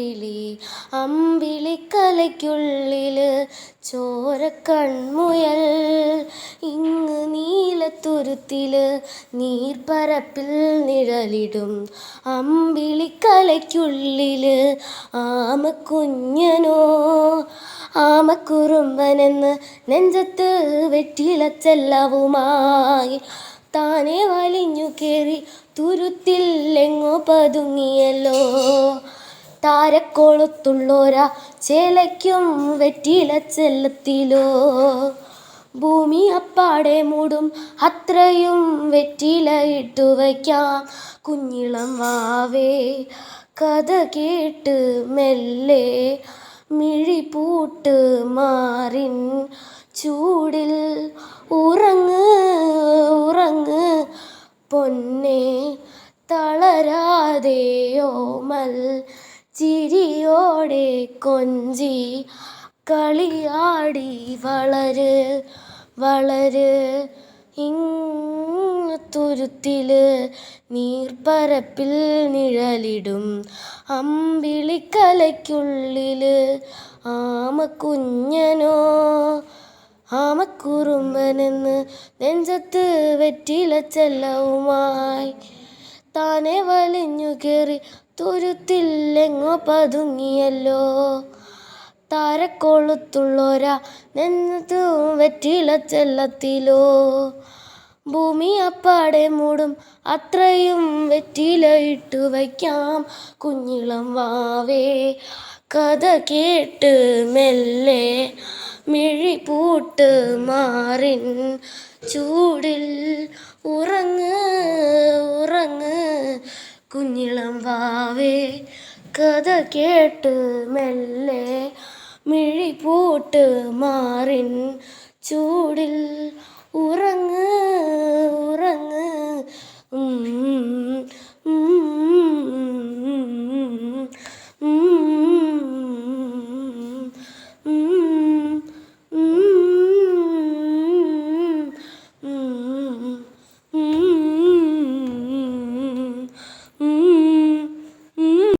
അമ്പിളി അമ്പിളിക്കലയ്ക്കുള്ളിൽ ചോരക്കൺമുയൽ. ഇങ്ങ് നീലത്തുരുത്തിൽ നീർപ്പരപ്പിൽ നിഴലിടും. അമ്പിളിക്കലയ്ക്കുള്ളിൽ ആമക്കുഞ്ഞനോ ആമക്കുറുമ്പനെന്ന് നെഞ്ചത്ത് വെറ്റിളച്ചെല്ലവുമായി താനെ വലിഞ്ഞു കയറി തുരുത്തിൽ എങ്ങോ പതുങ്ങിയല്ലോ. താരക്കോളത്തുള്ളോരാ ചേലയ്ക്കും വെറ്റിലച്ചെല്ലത്തിലോ ഭൂമി അപ്പാടെ മൂടും അത്രയും വെറ്റില ഇട്ടു വയ്ക്കാം. കുഞ്ഞിളം വാവേ കഥ കേട്ട് മെല്ലെ മിഴിപൂട്ട് മാറിൻ ചൂടിൽ ഉറങ്ങ് ചിരിയോടെ കൊഞ്ചി കളിയാടി വളര് വളര് തുരുത്തിൽ നീർപ്പരപ്പിൽ നിഴലിടും അമ്പിളിക്കലയ്ക്കുള്ളിൽ. ആമക്കുഞ്ഞനോ ആമക്കുറുമ്പനെന്ന് നെഞ്ചത്ത് വെറ്റിലച്ചെല്ലവുമായി താനെ വലിഞ്ഞു കയറി തുരുത്തിൽ പതുങ്ങിയല്ലോ. താരക്കോളത്തുള്ളോരാ വെറ്റില ചെല്ലത്തിലോ. ഭൂമി അപ്പാടെ മൂടും അത്രയും വെറ്റില ഇട്ട് വയ്ക്കാം. കുഞ്ഞിളം വാവേ കഥ കേട്ട് മെല്ലെ മിഴി പൂട്ട് മാറിൻ. ചൂടിൽ ഉറങ്ങ് ഉറങ്ങ് കുഞ്ഞിളം വാവേ കഥ കേട്ട് മെല്ലെ മിഴി പൂട്ട് മാറിൻ ചൂടിൽ ഉറങ്ങ്.